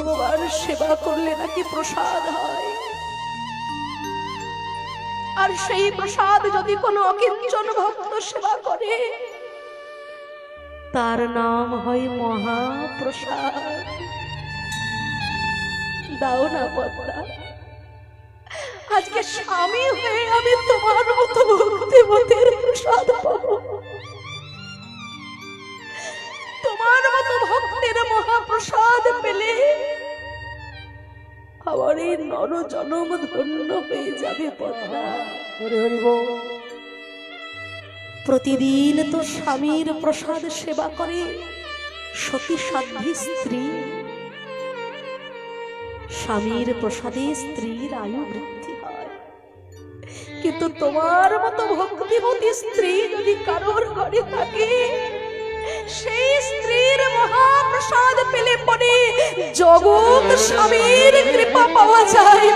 ভগবান সেবা করলে নাকি প্রসাদ হয়। আর সেই প্রসাদ যদি কোনো অকিঞ্চন ভক্ত সেবা করে, তার নাম হয় মহাপ্রসাদ। দাও না পদ্মা, আজকে স্বামী হয়ে আমি তোমার মতো ভক্তিমতের প্রসাদ পাবো। তোমার মতো ভক্তের মহাপ্রসাদ পেলে আমার এই নর জনম ধন্য হয়ে যাবে পদ্মা। প্রতিদিন তো স্বামীর প্রসাদ সেবা করে সতী সাধ্বী স্ত্রী। স্বামীর প্রসাদে স্ত্রীর আয়ু বৃদ্ধি হয়। কিন্তু তোমার মতো ভক্তিমতী স্ত্রী যদি কারোর ঘরে থাকে সেই স্ত্রীর মহাপ্রসাদ পেলে পরে জগৎ স্বামীর কৃপা পাওয়া যায়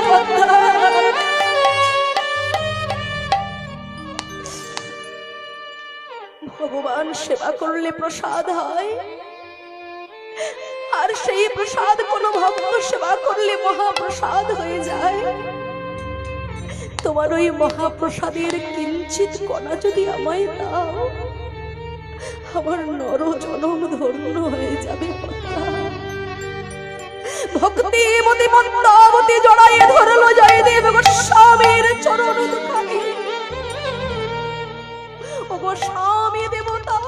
ভগবান সেবা করলে প্রসাদ হয়। আর সেই প্রসাদ কোনো ভক্ত সেবা করলে মহাপ্রসাদ হয়ে যায়। তোমার ওই মহাপ্রসাদের কিঞ্চিত কণা যদি আমায় দাও। আমার নর জনম ধন্য হয়ে যাবে। ভক্তি মতি মন্দাবতী জড়াইয়ে ধরলো জয়দেব চরণ দেবতা,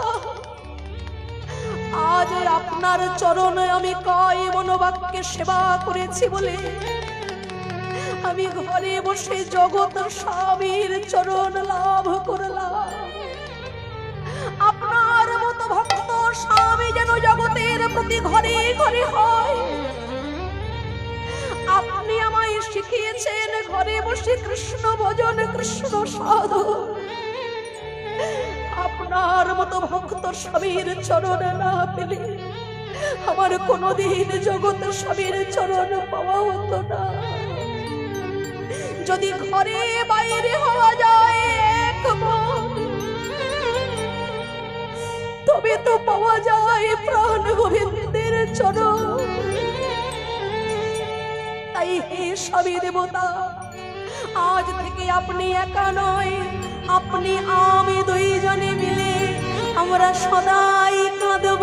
আজ আপনার চরণে আমি কয় মনোবাক্যে সেবা করেছি বলে আমি ঘরে বসে জগৎ স্বামীর চরণ লাভ করলাম। আপনার ভক্ত স্বামী যেন জগতের প্রতি ঘরে ঘরে হয়। আপনি আমায় শিখিয়েছেন ঘরে বসে কৃষ্ণ ভজন, কৃষ্ণ সাধন আপনার মতো ভক্ত স্বামীর চরণ না পেলে আমার কোনোদিন জগৎ স্বামীর চরণ পাওয়া হতো না। যদি ঘরে বাইরে হওয়া যায়, এক তবে তো পাওয়া যায় প্রাণ গোবিন্দের চরণ। তাই হে স্বামী দেবতা, আজ থেকে আপনি একা নয়, আপনি আমি দুইজনে মিলে আমরা সদাই কাঁদব।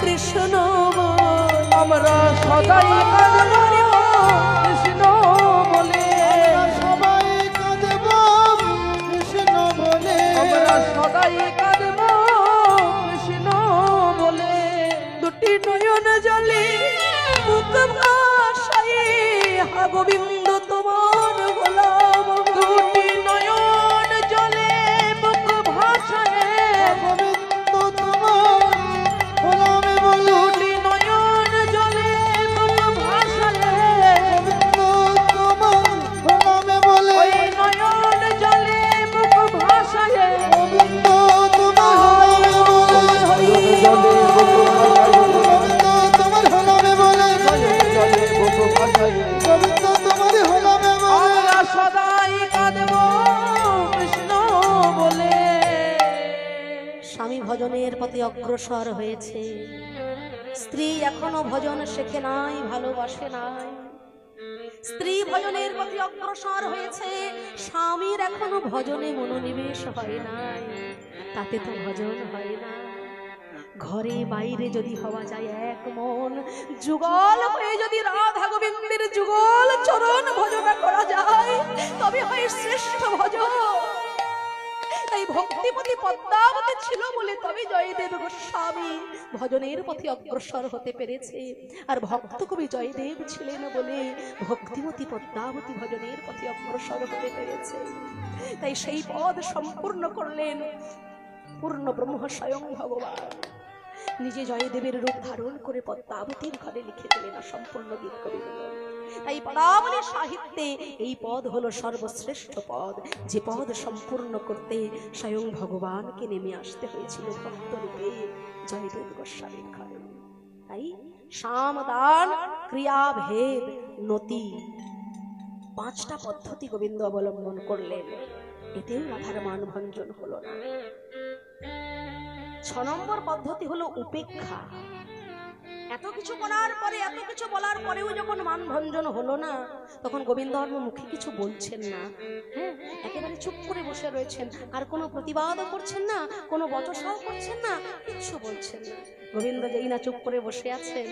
কৃষ্ণ আমরা সদাই অগ্রসর হয়েছে। স্ত্রী এখনও ভজন শেখে নাই, ভালোবাসে নাই। স্ত্রী ভজনের প্রতি অগ্রসর হয়েছে, স্বামীর এখনও ভজনে মনোনিবেশ হয় নাই। তাতে তো ভজন হয় না। ঘরে বাইরে যদি হওয়া যায় এক মন, যুগল হয়ে যদি রাধা গোবিন্দের যুগল চরণ ভজনা করা যায়, তবে হয় শ্রেষ্ঠ ভজন পদ্মাবতী ছিল বলে তবে জয়দেব গোস্বামী ভজনের অগ্রসর হতে পেরেছে। আর ভক্ত কবি জয়দেব ছিলেন বলে ভক্তিমতী পদ্মাবতী ভজনের অগ্রসর হতে পেরেছে। তাই সেই পদ সম্পূর্ণ করলেন পূর্ণ ব্রহ্ম স্বয়ং ভগবান। নিজে জয়দেবের রূপ ধারণ করে পদ্মাবতীর ঘরে লিখে দিলেন সম্পূর্ণ গীত দিলেন তাই পদাবলী সাহিত্যে এই পদ হলো সর্বশ্রেষ্ঠ পদ। যে পদ সম্পূর্ণ করতে স্বয়ং ভগবানকে নেমে আসতে হয়েছিল ভক্তরূপে, জয়দেব গোস্বামীর ঘরে। তাই সামদান, ক্রিয়াভেদ, নতি, পাঁচটা পদ্ধতি গোবিন্দ অবলম্বন করলেন। এতেও রাধার মান ভঞ্জন হলো না। ছ নম্বর পদ্ধতি হলো উপেক্ষা। এত কিছু করার পরে, এত কিছু বলার পরেও যখন মান ভঞ্জন হলো না, তখন গোবিন্দ মুখে কিছু বলছেন না। হ্যাঁ একেবারে চুপ করে বসে রয়েছেন। আর কোনো প্রতিবাদও করছেন না, কোনো বচসাও করছেন না, কিচ্ছু বলছেন না। গোবিন্দ যেই না চুপ করে বসে আছেন,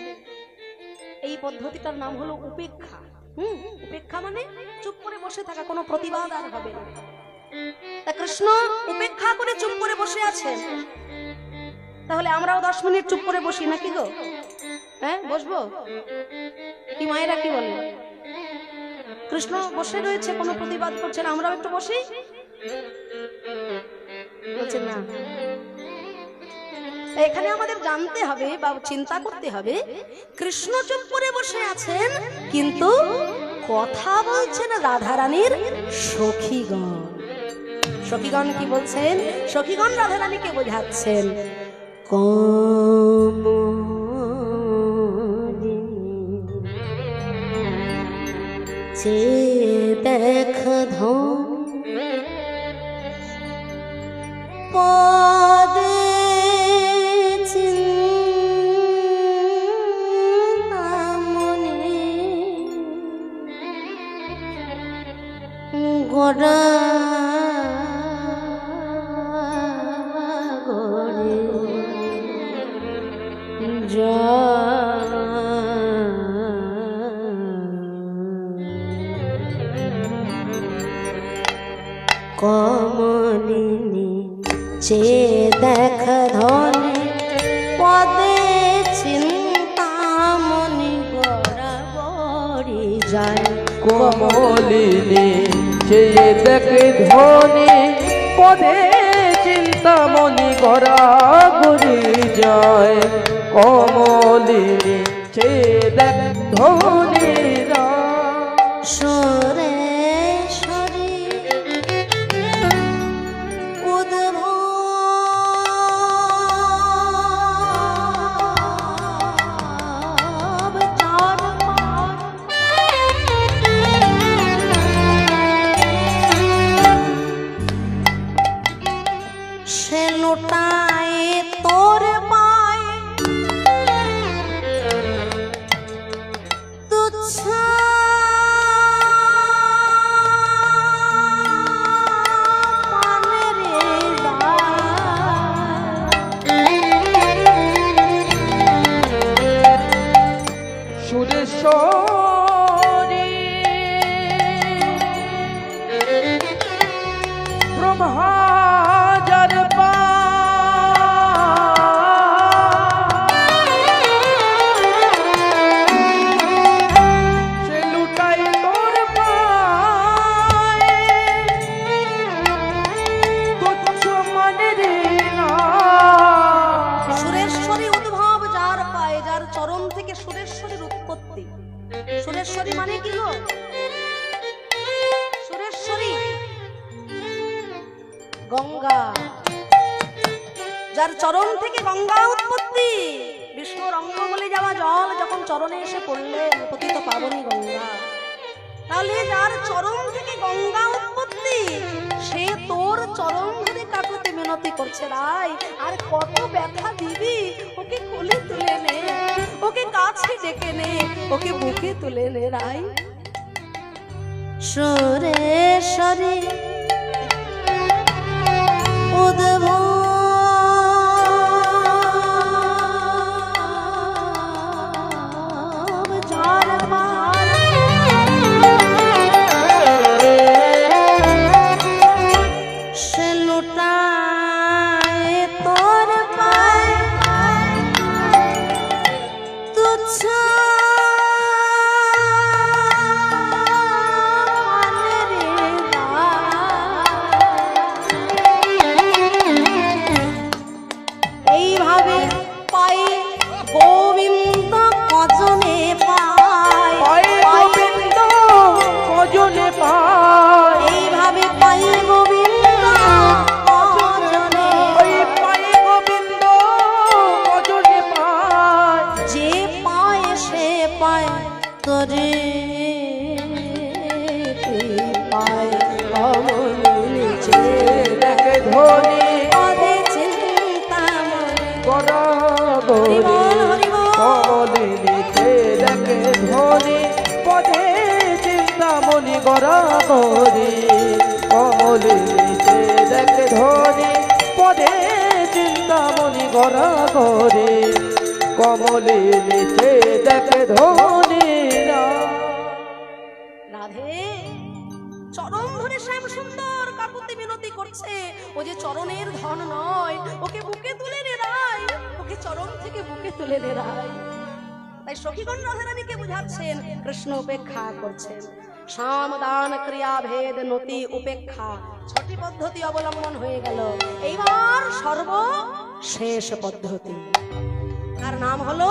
এই পদ্ধতিটার নাম হলো উপেক্ষা। হুম, উপেক্ষা মানে চুপ করে বসে থাকা, কোনো প্রতিবাদ আর হবে না। তা কৃষ্ণ উপেক্ষা করে চুপ করে বসে আছেন। তাহলে আমরাও দশ মিনিট চুপ করে বসি নাকি গো? হ্যাঁ বসবো? কি মায়েরা কি বলে? কৃষ্ণ বসে রয়েছে, কোনো প্রতিবাদ করছে না। আমরাও একটু বসি। না। এখানে আমাদের জানতে হবে বা চিন্তা করতে হবে, কৃষ্ণ চুপ করে বসে আছেন, কিন্তু কথা বলছেন রাধারানীর সখীগণ। সখীগণ কি বলছেন? সখীগণ রাধারানীকে বোঝাচ্ছেন। যে দেখ ধন। যায় কমলিনী সে দেখে ধনে পদে চিন্তামণি করা গুরি যায় কমলিনী সে দেখ ধনে সরে চরণ থেকে গঙ্গা উৎপত্তি। বিষ্ণুর অঙ্গ বলে যাওয়া জল যখন চরণে এসে পড়লেন পতিত পাবনী গঙ্গা। তাহলে যার চরণ থেকে গঙ্গা উৎপত্তি, সে তোর চরণ ধরে কাকুতে মিনতি করছে রাই আর কত ব্যথা দিবি, ওকে কোলে তুলে নে, ওকে কাছে ডেকে নে, ওকে বুকে তুলে নে রাই সরে সরে, উদ্ভব করে কমলে নিচে দেখে ধনী, পদে চিন্তামণি করে কমলে নিচে দেখে ধনীরা রাধে, চরণ ধরে শ্যাম সুন্দর কাকুতি মিনতি করছে। ও যে চরণের ধন নয়, ওকে বুকে তুলে নে রায়, ওকে চরণ থেকে বুকে তুলে নে রায়। তাই সখীগণ রাধারানীকে বুঝাচ্ছেন, কৃষ্ণ উপেক্ষা করছেন। সাম দান ক্রিয়া ভেদ নতি উপেক্ষা ছটি পদ্ধতি অবলম্বন হয়ে গেল। এইবার সর্ব শেষ পদ্ধতি। তার নাম হলো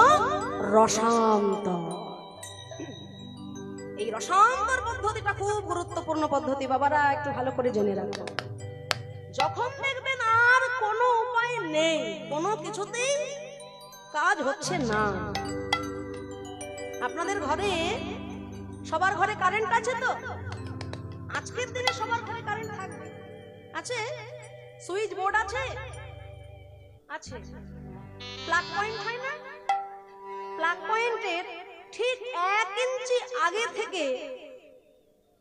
রসান্ত। এই রসান্তর পদ্ধতিটা খুব গুরুত্বপূর্ণ পদ্ধতি, বাবারা, একটু ভালো করে জেনে রাখো। যখন দেখবেন আর কোনো উপায় নেই, কোনো কিছুতেই কাজ হচ্ছে না। আপনাদের ঘরে সবার ঘরে কারেন্ট আছে তো? আজকের দিনে সবার ঘরে কারেন্ট থাকবে। আছে? সুইচ বোর্ড আছে? আছে। প্লাগ পয়েন্ট হয় না? প্লাগ পয়েন্টের ঠিক এক ইঞ্চি আগে থেকে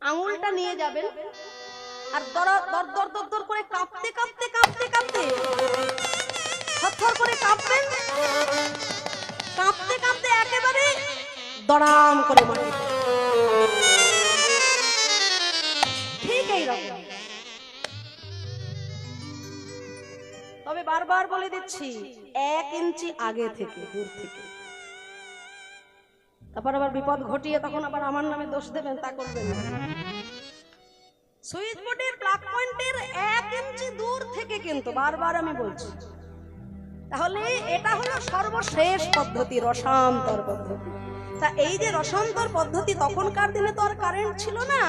আঙুলটা নিয়ে যাবেন আর দর দর দর দর দর করে কাঁপতে কাঁপতে কাঁপতে কাঁপতে থরথর করে কাঁপবেন। কাঁপতে কাঁপতে একেবারে দড়াম করে মাটি তবে বারবার বলে দিচ্ছি, এক ইঞ্চি আগে থেকে, দূর থেকে। তারপর আবার বিপদ ঘটিয়ে তখন আবার আমার নামে দোষ দেবেন, তা করবেন সুইচ বোর্ডের প্লাগ পয়েন্টের এক ইঞ্চি দূর থেকে কিন্তু বারবার আমি বলছি। তাহলে এটা হলো সর্বশেষ পদ্ধতি, রসান্তর পদ্ধতি। তা এই যে রসান্তর পদ্ধতি তখনকার দিনে তো আর কারেন্ট ছিল না।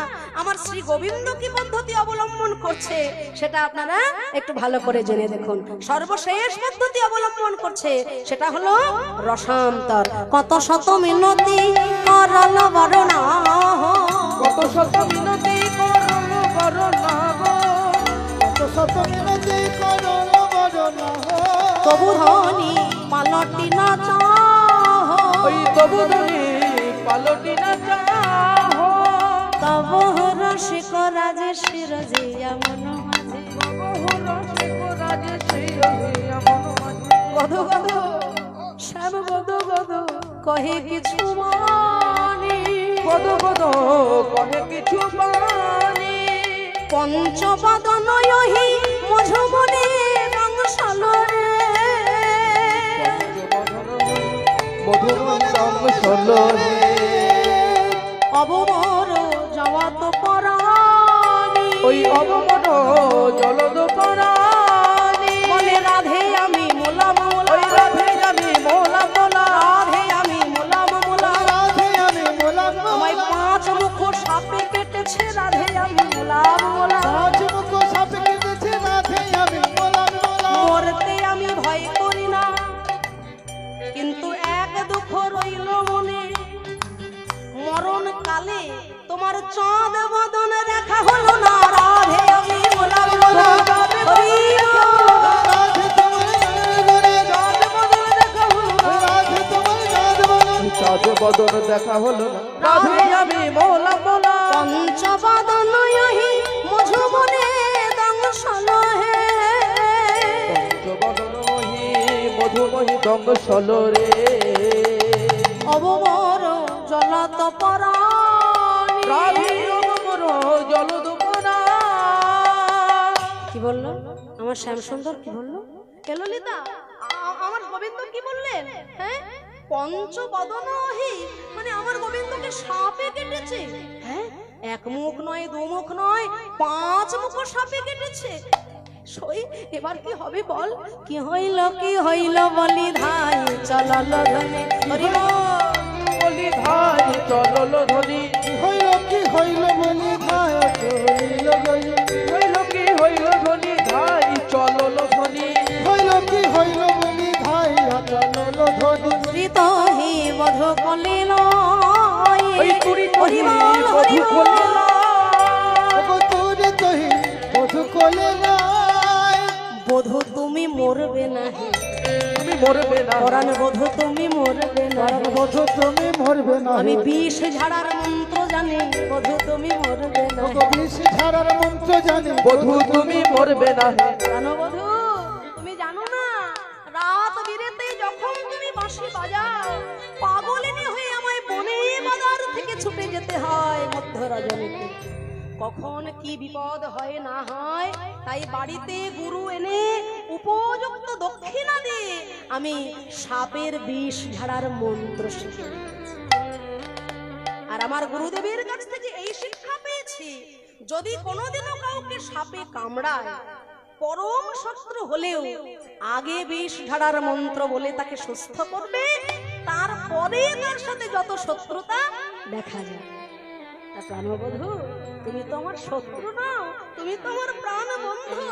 আমার শ্রী গোবিন্দ কি পদ্ধতি অবলম্বন করছে সেটা আপনারা একটু ভালো করে জেনে দেখুন। সর্বশেষ পদ্ধতি অবলম্বন করছে সেটা হলো রসান্তর। কত শত মিনতি করল বরণা কত শত মিনতি করো করো না গো কত শত মিনতি করো বরণ তবু ধনী পালটি না চাহ। ওই তবু ধনী পালটি না চাহো তব রসিক রাজে শিরজিয়া মন মাঝে। গধ গধ শ্যাম গধ গধ কহে কিছু মানি। কত কত কহে কিছু বাণী পঞ্চপদ নয়হি মধুমনে বংশলরে মধুময় রঙ অবমর জগত পরাণী। ওই অবমর জলদ পরাণী। কালে তোমার চাঁদ বদন দেখা হলো না রাধে আমি নাদ চাঁদ বদন দেখা হলো না রাধে আমি মোলা মোলা পঞ্চবদন ইহি মধুবনে দংশন মধুমহি দঙ্গ সলরে অবমর জলত পরাণী বলল? আমার শ্যাম সুন্দর কি বলল? কেললিতা আমার গোবিন্দ কি বললেন? হ্যাঁ? মানে আমার গোবিন্দকে সাপে কেটেছে। হ্যাঁ? এক মুখ নয় দু মুখ নয় পাঁচ মুখ সাপে কেটেছে। সই এবার কি হবে বল? কি হইল কি হইল বলি ধাই চলল ধনে হরি বলি ধাই চলল ধ্বনি। হইল কি হইল বলি ধায় হইল গই বধ কলিল ওই তুরি তুরি বধু। কলিলা ওগো তোরে তহি মধু কোলে নাই বধু তুমি মরবে না হে তুমি মরবে না পরাণ বধু তুমি মরবে না বধু তুমি মরবে না আমি বিষ ঝাড়ার মন্ত্র জানি বধু তুমি মরবে না বিষ ছাড়ার মন্ত্র জানি বধু তুমি মরবে না কখন কি বিপদ হয় না হয়, তাই বাড়িতে গুরু এনে উপযুক্ত দক্ষিণা দিয়ে আমি সাপের বিষ ঝাড়ার মন্ত্র শিখে আর আমার গুরুদেবের কাছ থেকে এই শিক্ষা পেয়েছি, যদি কোনোদিনও কাউকে সাপে কামড়ায়, পরম শত্রু হলেও আগে বিষ ঝাড়ার মন্ত্র বলে তাকে সুস্থ করবে, তারপরে তার সাথে যত শত্রুতা দেখা যায়। প্রাণবধূ তুমি তো আমার শত্রু নাও তুমি তো আমার প্রাণ বন্ধু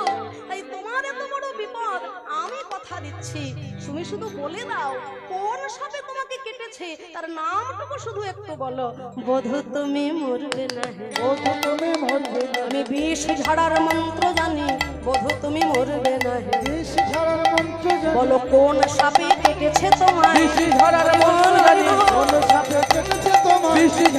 তাই তোমার এত বড় বিপদ আমি কথা দিচ্ছি। তুমি শুধু বলে দাও কোন সাপে তোমাকে কেটেছে তার নামটুকু শুধু একটু বলো। বধু তুমি মরবে না। বধু তুমি মরবে আমি বিষ ঝাড়ার মন্ত্র জানি বধু তুমি মরবে না বিষ ছাড়ার মন্ত্র জানি। বলো কোন সাপে কেটেছে তোমার বৃষ্টি ঝরার মন্ত্র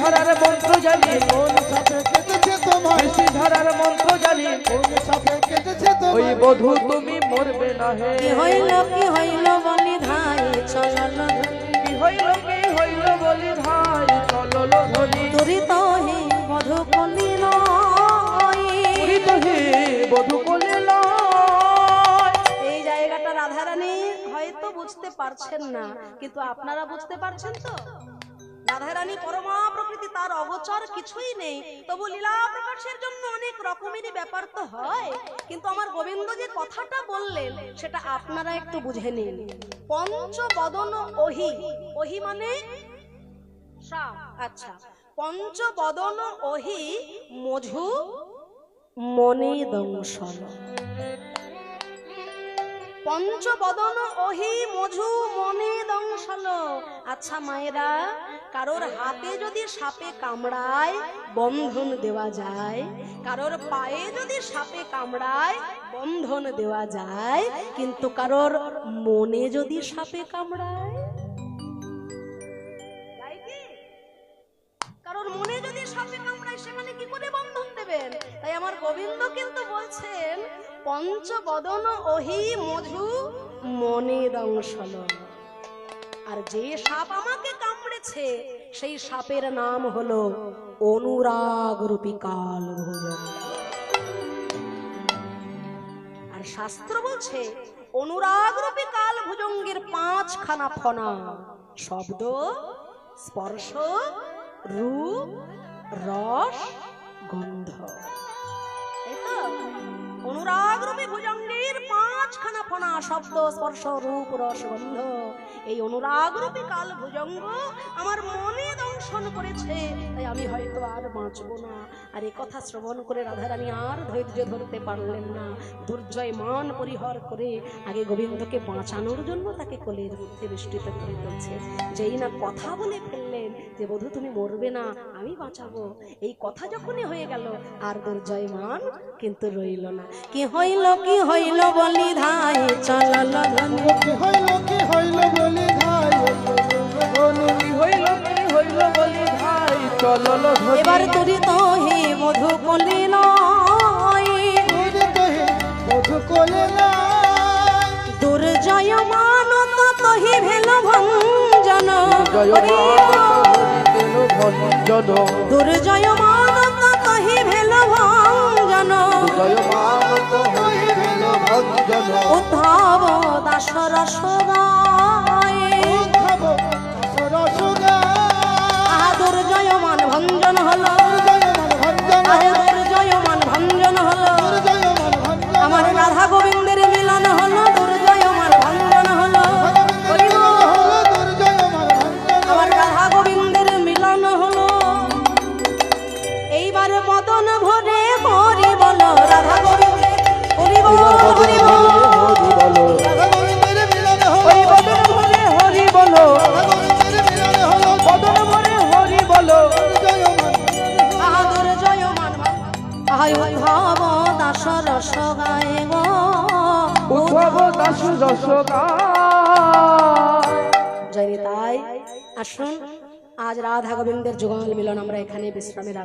ঝরার মন্ত্র জানি কোন সাপে কেটেছে তোমার বৃষ্টি ঝরার মন্ত্র জানি কোন সাপে কেটেছে ওই বধু তুমি মরবে না হে। কি হইল কি হইল বলি ধাই চলল কি হইল কি হইল বলি ভাই চলো ধরি তুরি তো হে মধু কলি নয় পুরি তো হে বধু বলিল এই জায়গাটা রাধারানী হয়তো বুঝতে পারছেন না কিন্তু আপনারা বুঝতে পারছেন তো? রাধারানী পরমা প্রকৃতি তার অগোচর কিছুই নেই। তবু লীলা প্রকাশের জন্য অনেক রকমেরই ব্যাপার তো হয়। কিন্তু আমার গোবিন্দ যে কথাটা বললেন সেটা আপনারা একটু বুঝে নিন। পঞ্চবদন ওহি। ওহি মানে? আচ্ছা। পঞ্চবদন ওহি মধু মনে দংশন। পঞ্চবদন ওহি মধু মনে দংশল আচ্ছা মায়েরা কারোর হাতে যদি সাপে কামড়ায়, বন্ধন দেওয়া যায়। কারোর পায়ে যদি সাপে কামড়ায়, বন্ধন দেওয়া যায়। কিন্তু কারোর মনে যদি সাপে কামড়ায় যায় কি? কারণ মনে যদি সাপে কামড়ায়, সেখানে কি করে বন্ধন দেবেন? তাই আমার গোবিন্দ কিন্তু বলছেন পঞ্চবদন ওহি মধু মনে দংশলন আর যে সাপ আমাকে কামড়েছে সেই সাপের নাম হলো অনুরাগ রূপী কাল ভোজন আর শাস্ত্র বলছে, অনুরাগ রূপী কাল ভুজঙ্গের পাঁচখানা ফনা। শব্দ, স্পর্শ, রূপ, রস, গন্ধ? অনুরাগ রূপী ভুজঙ্গের পাঁচখানা ফনা শব্দ, স্পর্শ, রূপ, রস, গন্ধ, এই অনুরাগ রূপী কাল ভুজঙ্গ আমার মনে দংশন করেছে। তাই আমি হয়তো আর বাঁচবো না। আর এ কথা শ্রবণ করে রাধারানী আর ধৈর্য ধরতে পারলেন না। দুর্জয় মান পরিহার করে আগে গোবিন্দকে বাঁচানোর জন্য তাকে কোলের মধ্যে বেষ্টিত করে ফেলছে যেই না কথা বলে ফেললেন যে বধূ তুমি মরবে না আমি বাঁচাবো। এই কথা যখনই হয়ে গেল আর দুর্জয় মান কিন্তু রইল না। কি হইল কি হইল বলি ধাই চলল কি হইল কি হইল বলি বলি কি হইল কি হইল বলি ভাই চলো ধরি এবার তুরি তো হে মধু কলি নয় তুই তো হে বধু কোলে দুর্জয় মানত তহি ভেল ভঞ্জন। জয় হরিতেন ভঞ্জন দুর্জয় মানত তহি ভেল ভঞ্জন জয় মানত হরিতেন ভঞ্জন উদ্ধাব দাস রসদায় আহা দুর্জয় মান ভঞ্জন হল। ভঞ্জন দুর্জয় মান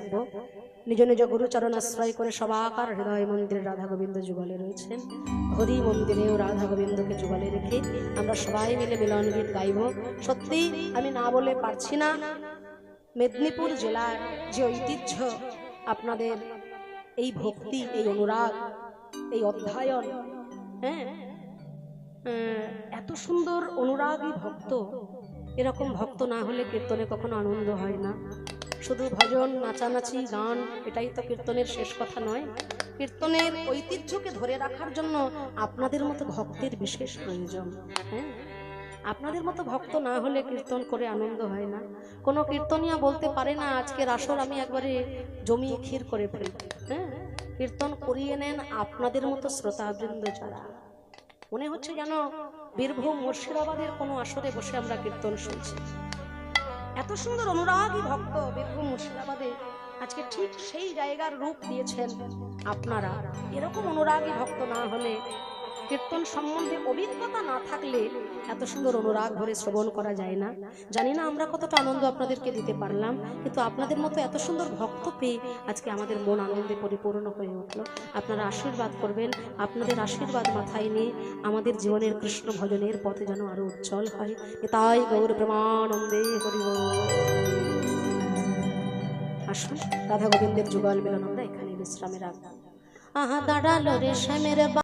রাখব নিজ নিজ গুরুচরণ আশ্রয় করে সবাকার হৃদয় মন্দিরে রাধা গোবিন্দ যুগলে রয়েছেন। হরি মন্দিরেও রাধা গোবিন্দকে যুগলে রেখে আমরা সবাই মিলে মিলন গীত গাইব। সত্যি আমি না বলে পারছি না। মেদিনীপুর জেলার যে ঐতিহ্য, আপনাদের এই ভক্তি, এই অনুরাগ, এই অধ্যায়ন হ্যাঁ? এত সুন্দর অনুরাগী ভক্ত। এরকম ভক্ত না হলে কীর্তনে কখনো আনন্দ হয় না। শুধু ভজন, নাচানাচি, গান, এটাই তো কীর্তনের শেষ কথা নয়। কীর্তনের ঐতিহ্যকে ধরে রাখার জন্য আপনাদের মতো ভক্তের বিশেষ প্রয়োজন হ্যাঁ? আপনাদের মতো ভক্ত না হলে কীর্তন করে আনন্দ হয় না। কোনো কীর্তনিয়া বলতে পারে না, আজকের আসর আমি একবারে জমি ক্ষীর করে ফেলি। হ্যাঁ? কীর্তন করিয়ে নেন আপনাদের মতো শ্রোতাবৃন্দ যারা। মনে হচ্ছে যেন বীরভূম মুর্শিদাবাদের কোনো আসরে বসে আমরা কীর্তন শুনছি। এত সুন্দর অনুরাগী ভক্ত বীরভূম মুর্শিদাবাদে আজকে ঠিক সেই জায়গার রূপ দিয়েছেন। আপনারা এরকম অনুরাগী ভক্ত না হলে কীর্তন সম্বন্ধে অভিজ্ঞতা না থাকলে এত সুন্দর অনুরাগ ভরে শ্রবণ করা যায় না। জানি না আমরা কতটা আনন্দ আপনাদেরকে দিতে পারলাম, কিন্তু আপনাদের মতো এত সুন্দর ভক্ত পেয়ে আজকে আমাদের মন আনন্দে পরিপূর্ণ হয়ে উঠল। আপনারা আশীর্বাদ করবেন, আপনাদের আশীর্বাদ মাথায় নিয়ে আমাদের জীবনের কৃষ্ণ ভজনের পথে যেন আরও উজ্জ্বল হয়। তাই গৌর প্রেমানন্দে হরি বল। আসুন, রাধা গোবিন্দের যুগল মিলন আমরা এখানে বিশ্রামে রাখব আহা, দাঁড়াল রেশমের বা-